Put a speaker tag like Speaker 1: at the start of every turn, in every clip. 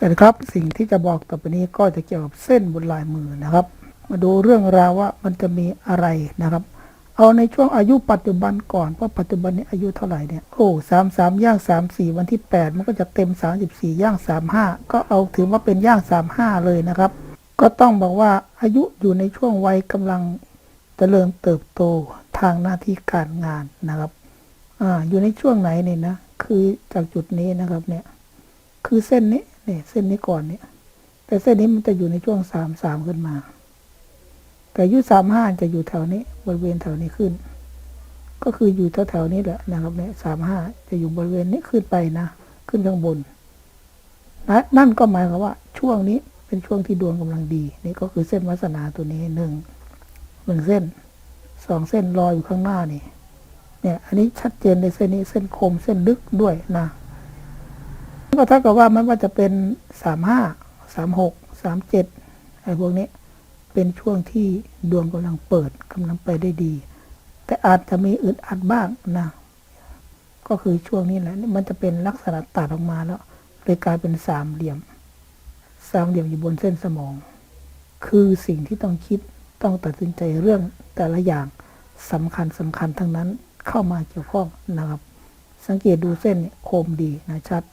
Speaker 1: สวัสดีครับสิ่งที่จะบอกต่อไปนี้ก็จะเกี่ยวกับเส้นบนลายมือนะครับ มาดูเรื่องราวว่ามันจะมีอะไรนะครับ เอาในช่วงอายุปัจจุบันก่อนเพราะปัจจุบันนี้อายุเท่าไหร่เนี่ยโอ้สามสามย่างสามสี่วันที่แปดมันก็จะเต็มสามสิบสี่ย่างสามห้าก็เอาถือว่าเป็นย่างสามห้าเลยนะครับ ก็ต้องบอกว่าอายุอยู่ในช่วงวัยกำลังเจริญเติบโตทางหน้าที่การงานนะครับอ่าอยู่ในช่วงไหนเนี่ยนะ คือจากจุดนี้นะครับเนี่ยคือเส้นนี้ นี่ยเส้นนี้ก่อนเนี่ย แต่เส้นนี้มันจะอยู่ในช่วงสามสามขึ้นมา แต่ยุสามห้าจะอยู่แถวนี้บริเวณแถวนี้ขึ้น ก็คืออยู่แถวแถวๆนี้แหละนะครับเนี่ยสามห้าจะอยู่บริเวณนี้ขึ้นไปนะ ขึ้นข้างบนนะนั่นก็หมายความว่า ช่วงนี้เป็นช่วงที่ดวงกำลังดี นี่ก็คือเส้นวาสนาตัวนี้หนึ่งหนึ่งเส้นสองเส้นรออยู่ข้างหน้านี่เนี่ย อันนี้ชัดเจนในเส้นนี้เส้นคมเส้นลึกด้วยนะ ก็เท่ากับว่ามันว่าจะเป็นสามห้าสามหกสามเจ็ดไอ้พวกนี้เป็นช่วงที่ดวงกำลังเปิดกำลังไปได้ดี แต่อาจจะมีอึดอัดบ้างนะ ก็คือช่วงนี้แหละมันจะเป็นลักษณะตัดออกมาแล้วเลยกลายเป็นสามเหลี่ยม สามเหลี่ยมอยู่บนเส้นสมอง คือสิ่งที่ต้องคิดต้องตัดสินใจเรื่องแต่ละอย่างสำคัญสำคัญทั้งนั้นเข้ามาเกี่ยวข้องนะครับ สังเกตดูเส้นเนี่ยคมดีนะชัด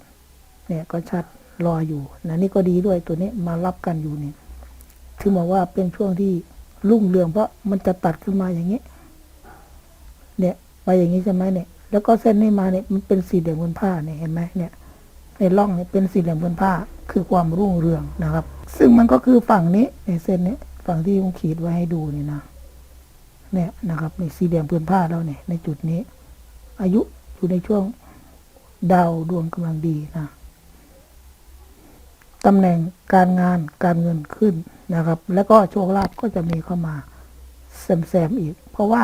Speaker 1: เนี่ยก็ชัดรออยู่นะนี่ก็ดีด้วยตัวนี้มารับกันอยู่เนี่ยถึงบอกว่าเป็นช่วงที่รุ่งเรืองเพราะมันจะตัดขึ้นมาอย่างนี้ เนี่ยไปอย่างนี้ใช่ไหมเนี่ย แล้วก็เส้นนี้มาเนี่ยมันเป็นสีเหลี่ยมบนผ้าเนี่ยเห็นไหมเนี่ยในร่องเนี่ยเป็นสีเหลี่ยมบนผ้าคือความรุ่งเรืองนะครับ ซึ่งมันก็คือฝั่งนี้ในเส้นนี้ฝั่งที่ผมขีดไว้ให้ดูนี่นะเนี่ยนะครับในสีเหลี่ยมพื้นผ้าเราเนี่ยในจุดนี้ อายุอยู่ในช่วงดาวดวงกำลังดีนะ ตำแหน่งการงานการเงินขึ้นนะครับ แล้วก็โชคลาภก็จะมีเข้ามาแซมๆอีก เพราะว่า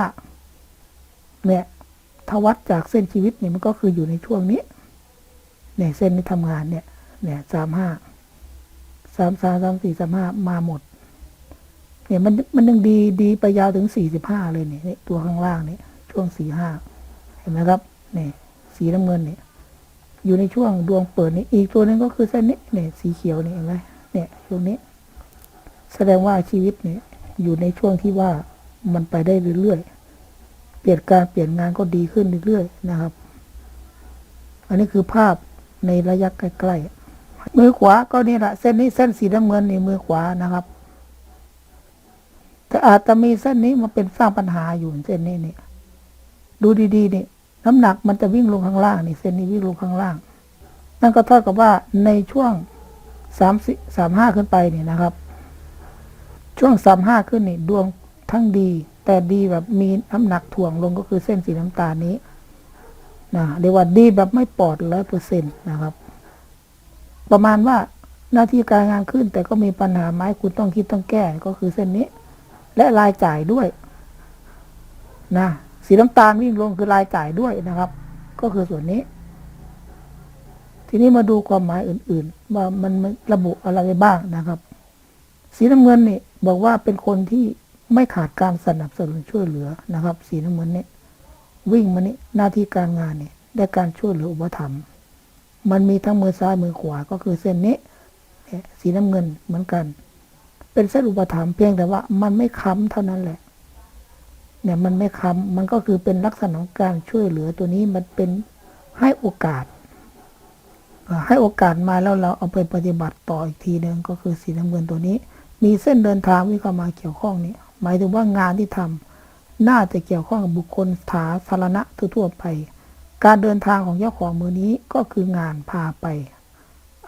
Speaker 1: เนี่ยทวัดจากเส้นชีวิตเนี่ยมันก็คืออยู่ในช่วงนี้เนี่ยเส้นนี้ทำงานเนี่ย เนี่ยสามห้าสามสามสามสี่สามห้ามาหมด เนี่ยมันมันยังดีดีไปยาวถึงสี่สิบห้าเลยเนี่ยเนี่ยตัวข้างล่างเนี่ยช่วงสี่ห้าเห็นไหมครับ เนี่ย สีน้ำเงินเนี่ย อยู่ในช่วงดวงเปิดนี่อีกตัวหนึงก็คือเส้นนี้เนี่ยสีเขียวนี่เห็นไหมเนี่ยช่วงนี้ แสดงว่าชีวิตเนี่ยอยู่ในช่วงที่ว่ามันไปได้เรื่อยๆ เปลี่ยนการเปลี่ยนงานก็ดีขึ้นเรื่อยๆนะครับ อันนี้คือภาพในระยะใกล้ๆ มือขวาก็นี่แหละเส้นนี้เส้นสีน้ำเงินนี่มือขวานะครับ แต่อาจจะมีเส้นนี้มาเป็นสร้างปัญหาอยู่เส้นนี้นี่ดูดีๆนี่ น้ำหนักมันจะวิ่งลงข้างล่างนี่เส้นนี้วิ่งลงข้างล่าง นั่นก็เท่ากับว่าในช่วงสามสิสามห้าขึ้นไปนี่นะครับ ช่วงสามห้าขึ้นนี่ดวงทั้งดี แต่ดีแบบมีน้ำหนักถ่วงลงก็คือเส้นสีน้ำตาลนี้นะเรียกว่าดีแบบไม่ปลอดร้อยเปอร์เซ็นต์นะครับ ประมาณว่าหน้าที่การงานขึ้น แต่ก็มีปัญหาไม้คุณต้องคิดต้องแก้ก็คือเส้นนี้ และรายจ่ายด้วย นะ สีน้ำตาลวิ่งลงคือรายจ่ายด้วยนะครับ ก็คือส่วนนี้ ทีนี้มาดูความหมายอื่น ๆ ว่ามันระบุอะไรไว้บ้างนะครับ สีน้ำเงินนี่บอกว่าเป็นคนที่ไม่ขาดการสนับสนุนช่วยเหลือนะครับ สีน้ำเงินนี่วิ่งมานี่หน้าที่การงานนี่ได้การช่วยเหลืออุปถัมภ์มันมีทั้งมือซ้ายมือขวาก็คือเส้นนี้สีน้ำเงินเหมือนกัน เป็นเส้นอุปถัมภ์เพียงแต่ว่ามันไม่ค้ำเท่านั้นแหละ เนี่ยมันไม่ค้ำมันก็คือเป็นลักษณะของการช่วยเหลือตัวนี้มันเป็นให้โอกาส ให้โอกาสมาแล้วเราเอาไปปฏิบัติต่ออีกทีหนึ่งก็คือสีน้ำเงินตัวนี้ มีเส้นเดินทางวิ่งเข้ามาเกี่ยวข้องนี้หมายถึงว่างานที่ทำน่าจะเกี่ยวข้องกับบุคคลสาธารณะทั่วไป การเดินทางของเจ้าของมือนี้ก็คืองานพาไป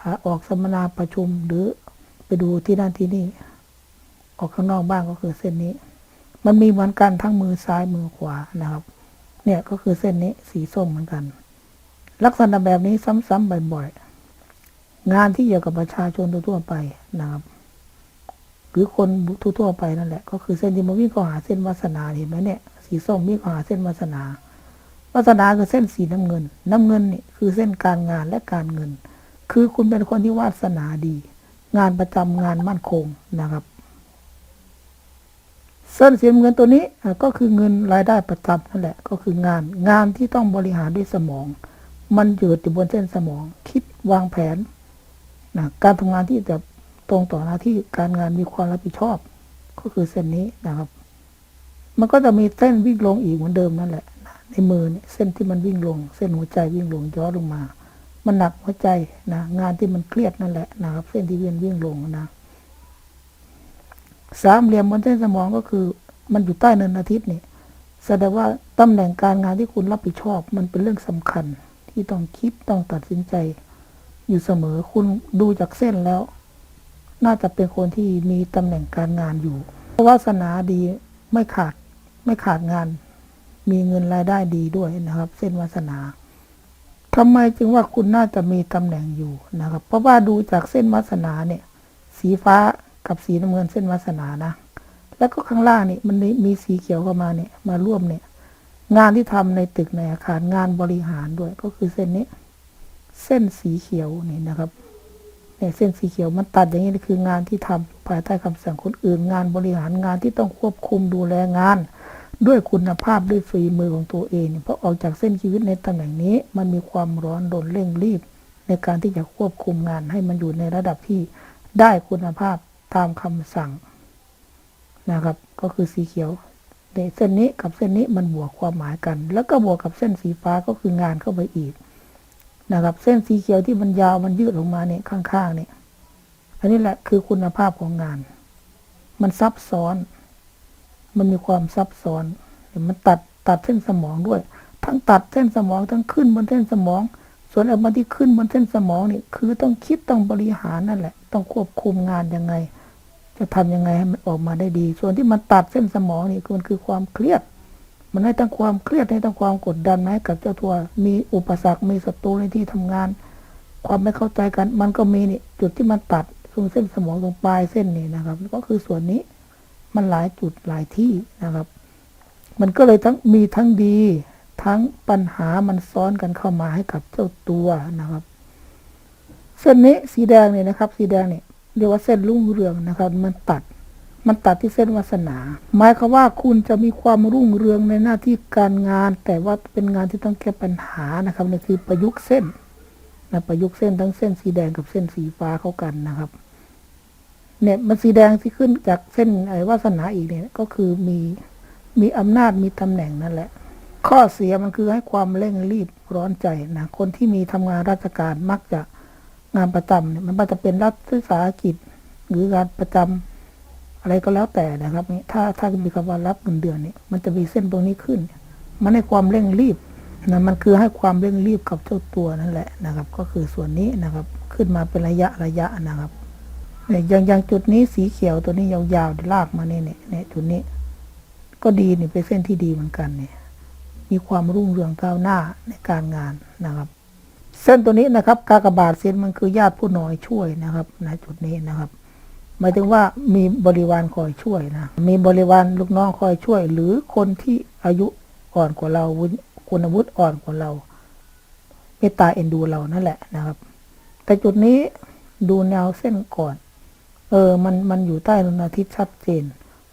Speaker 1: อออกสัมมนาประชุมหรือไปดูที่นั่นที่นี่ ออกข้างนอกบ้างก็คือเส้นนี้ มันมีเหมือนกันทั้งมือซ้ายมือขวานะครับ เนี่ยก็คือเส้นนี้สีส้มเหมือนกัน ลักษณะแบบนี้ซ้ำๆบ่อยๆงานที่เกี่ยวกับประชาชนทั่วไปนะครับ หรือคนทั่วไปนั่นแหละ ก็คือเส้นที่มันวิ่งเข้าหาเส้นวาสนาเห็นไหมเนี่ย สีส้มวิ่งเข้าหาเส้นวาสนาวาสนาคือเส้นสีน้ำเงิน น้ำเงินนี่คือเส้นการงานและการเงิน คือคุณเป็นคนที่วาสนาดี งานประจำงานมั่นคงนะครับ เส้นสีเงินตัวนี้ก็คือเงินรายได้ประจำนั่นแหละ ก็คืองานงานที่ต้องบริหารด้วยสมอง มันอยู่อยู่บนเส้นสมอง คิดวางแผนนะการทำงานที่จะตรงต่อหน้าที่การงานมีความรับผิดชอบ ก็คือเส้นนี้นะครับ มันก็จะมีเส้นวิ่งลงอีกเหมือนเดิมนั่นแหละในมือเส้นที่มันวิ่งลง เส้นหัวใจวิ่งลงย้อนลงมา มันหนักหัวใจนะงานที่มันเครียดนั่นแหละนะครับ เส้นที่เวิ่งวิ่งลงนะ สามเหลี่ยมบนเส้นสมองก็คือ มันอยู่ใต้เนินอาทิตย์นี่แสดงว่าตำแหน่งการงานที่คุณรับผิดชอบ มันเป็นเรื่องสำคัญ ที่ต้องคิดต้องตัดสินใจ อยู่เสมอคุณดูจากเส้นแล้ว น่าจะเป็นคนที่มีตำแหน่งการงานอยู่เพราะวาสนาดีไม่ขาดไม่ขาดงาน มีเงินรายได้ดีด้วยนะครับ เส้นวาสนาทำไมจึงว่าคุณน่าจะมีตำแหน่งอยู่นะครับ เพราะว่าดูจากเส้นวาสนาเนี่ย สีฟ้า กับสีน้ำเงินเส้นวาสนานะ แล้วก็ข้างล่างนี่มันมีสีเขียวเข้ามาเนี่ยมาร่วมเนี่ย งานที่ทำในตึกในอาคารงานบริหารด้วยก็คือเส้นนี้ เส้นสีเขียวนี่นะครับเนี่ยเส้นสีเขียวมันตัดอย่างนี้นี่คืองานที่ทำภายใต้คำสั่งคนอื่น งานบริหารงานที่ต้องควบคุมดูแลงาน ด้วยคุณภาพด้วยฝีมือของตัวเองเพราะออกจากเส้นชีวิตในตำแหน่งนี้ มันมีความร้อนรนเร่งรีบ ในการที่จะควบคุมงานให้มันอยู่ในระดับที่ได้คุณภาพ ตามคำสั่งนะครับ ก็คือสีเขียวในเส้นนี้กับเส้นนี้มันบวกความหมายกัน แล้วก็บวกกับเส้นสีฟ้าก็คืองานเข้าไปอีกนะครับ เส้นสีเขียวที่มันยาวมันยืดออกมาเนี่ยข้างๆเนี่ยอันนี้แหละคือคุณภาพของงาน มันซับซ้อน มันมีความซับซ้อนเห็นมันตัดตัดเส้นสมองด้วย ทั้งตัดเส้นสมองทั้งขึ้นบนเส้นสมอง ส่วนไอ้มาที่ขึ้นบนเส้นสมองนี่คือต้องคิดต้องบริหารนั่นแหละ ต้องควบคุมงานยังไง จะทำยังไงให้มันออกมาได้ดี ส่วนที่มันตัดเส้นสมองนี่มันคือความเครียด มันให้ทั้งความเครียดให้ทั้งความกดดันมาให้กับเจ้าตัว มีอุปสรรค มีศัตรูในที่ทำงาน ความไม่เข้าใจกัน มันก็มีนี่จุดที่มันตัดตรงเส้นสมองตรงปลายเส้นนี่นะครับ ก็คือส่วนนี้มันหลายจุดหลายที่นะครับ มันก็เลยทั้งมีทั้งดี ทั้งปัญหามันซ้อนกันเข้ามาให้กับเจ้าตัวนะครับ เส้นนี้สีแดงเนี่ยนะครับ สีแดงเนี่ย เรียกว่าเส้นรุ่งเรืองนะครับ มันตัด มันตัดที่เส้นวาสนา หมายความว่าคุณจะมีความรุ่งเรืองในหน้าที่การงาน แต่ว่าเป็นงานที่ต้องแก้ปัญหานะครับนี่คือประยุกต์เส้นนะประยุกต์เส้นทั้งเส้นสีแดงกับเส้นสีฟ้าเข้ากันนะครับ เนี่ยมันสีแดงที่ขึ้นจากเส้นไอ้วาสนาอีกเนี่ยก็คือมีมีอำนาจมีตำแหน่งนั่นแหละ ข้อเสียมันคือให้ความเร่งรีบร้อนใจนะคนที่มีทำงานราชการมักจะ งานประจำเนี่ยมันอาจจะเป็นรัฐวิสาหกิจ หรืองานประจำอะไรก็แล้วแต่นะครับนี่ถ้าถ้ามีคำว่ารับเงินเดือนเนี่ยมันจะมีเส้นตรงนี้ขึ้น มันให้ความเร่งรีบนะมันคือให้ความเร่งรีบกับเจ้าตัวนั่นแหละนะครับ ก็คือส่วนนี้นะครับ ขึ้นมาเป็นระยะระยะนะครับเนี่ยอย่างอย่างจุดนี้สีเขียวตัวนี้ยาวๆลากมาเนี่ยเนี่ยเนี่ยจุดนี้ ก็ดีนี่เป็นเส้นที่ดีเหมือนกันเนี่ย มีความรุ่งเรืองก้าวหน้าในการงานนะครับ เส้นตัวนี้นะครับ กากบาทเส้นมันคือญาติผู้น้อยช่วยนะครับณจุดนี้นะครับหมายถึงว่ามีบริวารคอยช่วยนะมีบริวารลูกน้องคอยช่วย หรือคนที่อายุอ่อนกว่าเราวุฒิคุณวุฒิอ่อนกว่าเราเมตตาเอ็นดูเรานั่นแหละนะครับ แต่จุดนี้ดูแนวเส้นก่อน เออ มันมันอยู่ใต้ดวงอาทิตย์ชัดเจน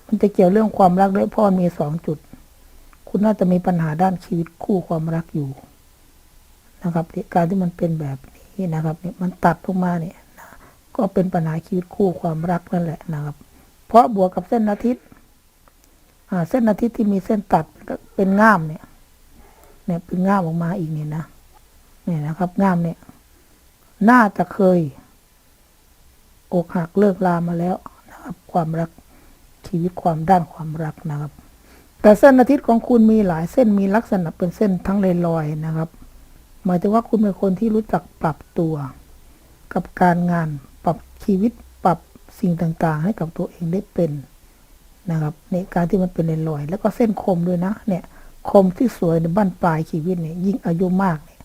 Speaker 1: มันจะเกี่ยวเรื่องความรักด้วยพ่อมีสองจุด คุณน่าจะมีปัญหาด้านชีวิตคู่ความรักอยู่ นะครับการที่มันเป็นแบบนี้นะครับเนี่ยมันตัดลงมาเนี่ยก็เป็นปัญหาชีวิตคู่ความรักนั่นแหละนะครับ เพราะบวกกับเส้นอาทิตย์เส้นอาทิตย์ที่มีเส้นตัดก็เป็นง่ามเนี่ย เนี่ยเป็นง่ามออกมาอีกเนี่ยนะเนี่ยนะครับ ง่ามเนี่ย น่าจะเคย อกหักเลิกลามาแล้วนะครับ ความรักชีวิตความด้านความรักนะครับ แต่เส้นอาทิตย์ของคุณมีหลายเส้นมีลักษณะเป็นเส้นทั้งลอยๆนะครับ หมายถึงว่าคุณเป็นคนที่รู้จักปรับตัว กับการงานปรับชีวิตปรับสิ่งต่างๆ ให้กับตัวเองได้เป็นนะครับในการที่มันเป็นลอย แล้วก็เส้นคมด้วยนะเนี่ยคมที่สวยในบ้านปลายชีวิตเนี่ยยิ่งอายุมากเนี่ย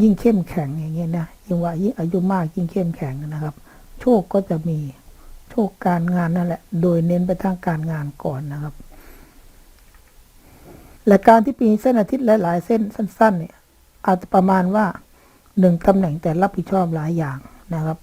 Speaker 1: ยิ่งเข้มแข็งอย่างเงี้ยนะยิ่งว่ายิ่งอายุมากยิ่งเข้มแข็งนะครับ โชคก็จะมีโชคการงานนั่นแหละ โดยเน้นไปทางการงานก่อนนะครับ และการที่ปีเส้นอาทิตย์หลาย ๆ เส้นสั้น ๆ เนี่ย อาจจะประมาณว่าหนึ่งตำแหน่งแต่รับผิดชอบหลายอย่างนะครับ